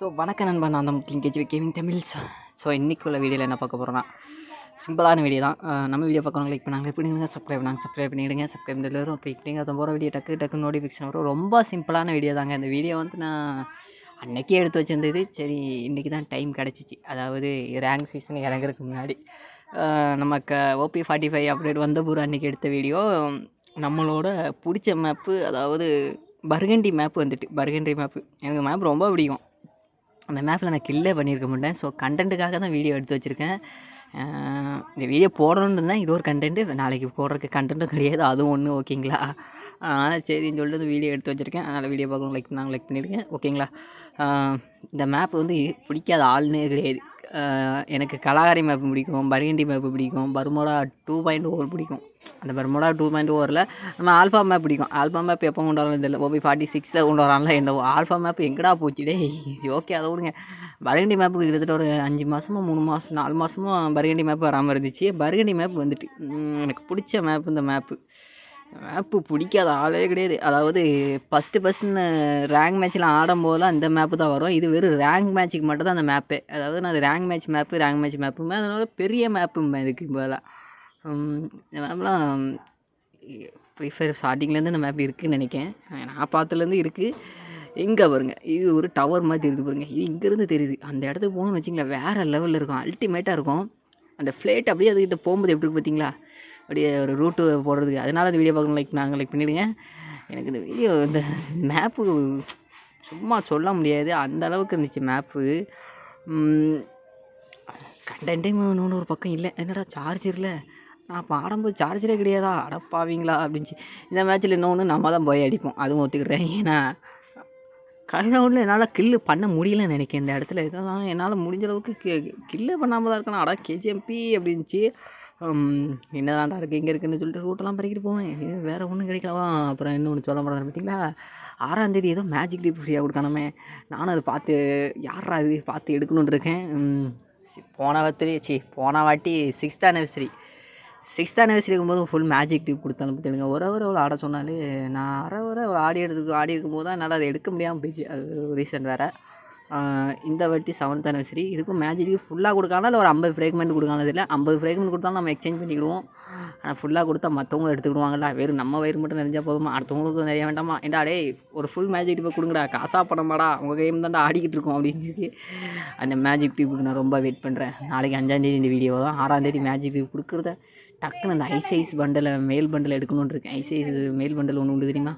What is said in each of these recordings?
So வணக்கம் நண்பன் நான் தான் கேஜி கேமிங் தமிழ். ஸோ இன்றைக்கி உள்ள வீடியோவில் என்ன பார்க்க போகிறோன்னா சிம்பிளான வீடியோ தான். நம்ம வீடியோ பார்க்கணும் லைக் பண்ணாங்க. எப்படி பண்ணுங்க சப்ஸ்கிரைப் பண்ணாங்க. சப்ஸ்கிரைப் பண்ணிவிடுங்க சப்ஸ்கிரைப் பண்ணிட்டு இப்போ இப்படிங்க அதை போகிற வீடியோ டக்கு டக்கு நோட்டிஃபிகேஷன் வரும். ரொம்ப சிம்பிளான வீடியோ தாங்க. இந்த வீடியோ வந்து நான் அன்னைக்கே எடுத்து வச்சிருந்தது. சரி இன்றைக்கி தான் டைம் கிடச்சிச்சு. அதாவது ரேங்க் சீசன் இறங்குறதுக்கு முன்னாடி. நமக்கு ஓபி ஃபார்ட்டி ஃபைவ் அப்டேட் வந்த பூரா அன்றைக்கி எடுத்த வீடியோ நம்மளோட பிடிச்ச மேப்பு அதாவது பர்கண்டி மேப் வந்துட்டு பர்கண்டி மேப்பு எனக்கு மேப் ரொம்ப பிடிக்கும். அந்த மேப்பில் நான் கில்லே பண்ணியிருக்க மாட்டேன். ஸோ கண்டென்ட்டுக்காக தான் வீடியோ எடுத்து வச்சுருக்கேன். இந்த வீடியோ போடணுன்னு தான் இது ஒரு கண்டென்ட்டு நாளைக்கு போடுறதுக்கு கண்டென்ட்டும் கிடையாது. அதுவும் ஒன்று ஓகேங்களா? அதனால் சரின்னு சொல்லிட்டு வீடியோ எடுத்து வச்சுருக்கேன். அதனால் வீடியோ பார்க்கணும். லைக் நாங்கள் லைக் பண்ணியிருக்கேன் ஓகேங்களா? இந்த மேப் வந்து பிடிக்காத ஆள்னே கிடையாது. எனக்கு கலாகாரி மேப் பிடிக்கும் பர்கண்டி மேப் பிடிக்கும் பர்மோடா டூ பாயிண்ட் ஓவர் பிடிக்கும். அந்த பர்மோடா டூ பாயிண்ட் ஓவரில் நம்ம ஆல்ஃபா மேப் பிடிக்கும். ஆல்ஃபா மேப் எப்போ கொண்டு வரலாம் தெரியல. ஓபி ஃபார்ட்டி சிக்ஸில் கொண்டு வராங்களா என்ன ஆல்ஃபா மேப் எங்கடா போச்சுடே ஓகே அதை விடுங்க. பர்கண்டி மேப்புக்கு கிட்டத்தட்ட ஒரு அஞ்சு மாதமோ மூணு மாதம் நாலு மாதமோ பர்கண்டி மேப் வராமல் இருந்துச்சு. பரகண்டி மேப் வந்துட்டு எனக்கு பிடிச்ச மேப் இந்த மேப்பு மேப்பு பிடிக்காத ஆளே கிடையாது. அதாவது ஃபஸ்ட்டு ஃபஸ்ட்டு ரேங்க் மேட்ச்சில் ஆடும்போதெல்லாம் இந்த மேப்பு தான் வரும். இது வெறும் ரேங்க் மேட்ச்சுக்கு மட்டும் தான் அந்த மேப்பே அதாவது நான் அது rank match map rank match மேப்புமே அதனால பெரிய மேப்புமே இதுக்கு பதிலாக இந்த மேப்லாம் ஃப்ரீ ஃபயர் ஸ்டார்டிங்லேருந்து இந்த மேப் இருக்குதுன்னு நினைக்கிறேன். நான் பார்த்ததுலேருந்து இருக்குது எங்கே பாருங்க இது ஒரு டவர் மாதிரி தெரியுது பாருங்க. இது இங்கேருந்து தெரியுது. அந்த இடத்துக்கு போகணும்னு வச்சிங்களேன் வேறு லெவலில் இருக்கும். அல்டிமேட்டாக இருக்கும். அந்த ஃப்ளைட் அப்படியே அதுக்கிட்ட போகும்போது எப்படி இருக்கு பார்த்தீங்களா அப்படியே ஒரு ரூட்டு போடுறதுக்கு. அதனால் அந்த வீடியோ பார்க்கணும். லைக் நாங்கள் லைக் பண்ணிவிடுங்க எனக்கு இந்த வீடியோ இந்த மேப்பு சும்மா சொல்ல முடியாது. அந்த அளவுக்கு இருந்துச்சு மேப்பு கண்டென்ட்டே இன்னொன்று ஒரு பக்கம் இல்லை. என்னடா சார்ஜரில் நான் பாடும்போது சார்ஜரே கிடையாதா? அடப்பாவீங்களா அப்படின்ச்சு. இந்த மேட்ச்சில் இன்னொன்று நம்ம தான் போய் அடிப்போம். அதுவும் ஒத்துக்கிறேன். ஏன்னா கல்ரவுண்டில் என்னால் கில்லு பண்ண முடியலன்னு நினைக்கிறேன். இந்த இடத்துல இதெல்லாம் என்னால் முடிஞ்ச அளவுக்கு கி கில்லு பண்ணாமல் தான் இருக்கணும். அடா கேஜிஎம்பி அப்படின்ச்சு. என்னதான்டா இருக்குது இங்கே இருக்குன்னு சொல்லிட்டு ரூட்டெல்லாம் பறிக்கிட்டு போவேன். இது வேறு ஒன்றும் கிடைக்கலவா? அப்புறம் இன்னொன்று சொல்ல மாட்டேன் பார்த்தீங்களா ஆறாம் தேதி ஏதோ மேஜிக் டிப் ஃப்ரீயாக கொடுக்கணுமே. நானும் அதை பார்த்து யாரா இது? பார்த்து எடுக்கணுன்ட்டு இருக்கேன். போன வாரத்திலே சி போன வாட்டி சிக்ஸ்த் ஆனிவர்சரி சிக்ஸ்த் அனிவர்சரி இருக்கும்போது ஃபுல் மேஜிக் டிப் கொடுத்தாலும் பார்த்துடுங்க ஒரு ஹவர் அவ்வளோ ஆட சொன்னாலே நான் அரை ஹவர் அவள் ஆடி எடுத்து ஆடி இருக்கும்போது தான் என்னால் அதை எடுக்க முடியாமல் போயிடுச்சு. அது ஒரு ரீசன் வேறு. இந்த வாட்டி செவன்த் அனிவர்சரி இதுக்கும் மேஜிக்கு ஃபுல்லாக கொடுக்கலாம்? இல்லை ஒரு ஐம்பது ஃப்ரேக்மெண்ட் கொடுக்கலாம்? இல்லை ஐம்பது ஃப்ரேக்மெண்ட் கொடுத்தாலும் நம்ம எக்ஸ்சேஞ்ச் பண்ணிக்கிடுவோம். ஆனால் ஃபுல்லாக கொடுத்தா மற்றவங்க எடுத்துக்கிடுவாங்கல்ல. வெறும் நம்ம வயிறு மட்டும் நிறைஞ்சா போதுமா? அடுத்தவங்களுக்கு நிறைய வேண்டாமா? ஏண்டா டேய் ஒரு ஃபுல் மேஜிக் டிப்பை கொடுங்கடா. காசா பணமாடா. உங்கள் கேம் தான்டா ஆடிக்கிட்டு இருக்கோம் அப்படின்னு சொல்லி அந்த மேஜிக் டிப்புக்கு நான் ரொம்ப வெயிட் பண்ணுறேன் நாளைக்கு அஞ்சாந்தேதி இந்த வீடியோ தான் ஆறாந்தேதி மேஜிக் டிப் கொடுக்குறத டக்குன்னு அந்த ஐசைஸ் பண்டலை மேல் பண்டில் எடுக்கணுன்னு இருக்கேன். ஐசைஸ் மேல் பண்டில் ஒன்று உண்டு தெரியுமா?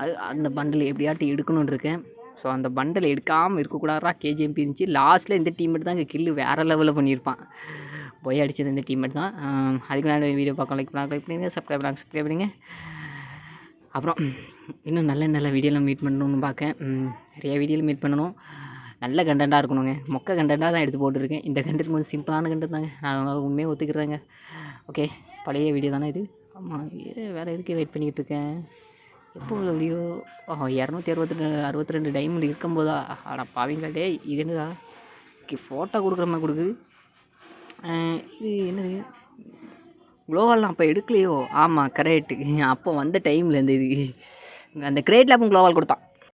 அது அந்த பண்டில் எப்படியாட்டி எடுக்கணும்னு இருக்கேன். ஸோ அந்த பண்டில் எடுக்காமல் இருக்கக்கூடாதா கேஜிஎம்பி இருந்துச்சு. லாஸ்ட்டில் இந்த டீம்மேட் தான் இங்கே கில்லு வேறு லெவலில் பண்ணியிருப்பான். போய் அடித்தது இந்த டீம்மேட் தான். அதுக்கு நான் வீடியோ பார்க்க லைக் பண்ணாங்க லைக் பண்ணுங்க சப்ஸ்கிரைப் பண்ணாங்க சப்ஸ்கிரைப் பண்ணுங்க அப்புறம் இன்னும் நல்ல நல்ல வீடியோவில் மீட் பண்ணணும்னு பார்க்கேன். ம், நிறைய வீடியோவில் மீட் பண்ணணும். நல்ல கண்டென்ட்டாக இருக்கணுங்க. மொக்க கண்டென்ட்டாக தான் எடுத்து போட்டுருக்கேன். இந்த கண்டென்ட் கொஞ்சம் சிம்பிளான கண்டென்ட் தாங்க. நான் அதனால உண்மையாக ஒத்துக்கிறேங்க. ஓகே பழைய வீடியோ தானே இது? ஆமாம் வேறு எதுக்கு வெயிட் பண்ணிக்கிட்டு இருக்கேன்? எப்போ அப்படியோ ஓ இரநூத்தி அறுபத்தி ரெண்டு அறுபத்தி ரெண்டு டைமண்ட் இருக்கும்போதா? அட பாவீங்களா டேய் இது என்னதா ஃபோட்டோ கொடுக்குற மாதிரி கொடுக்குது. இது என்னது? குளோவால் அப்போ எடுக்கலையோ? ஆமாம் கரெக்டு அப்போ வந்த டைமில் இந்த இது. அந்த கிரேட்டில் அப்போ குளோவால் கொடுத்தான்.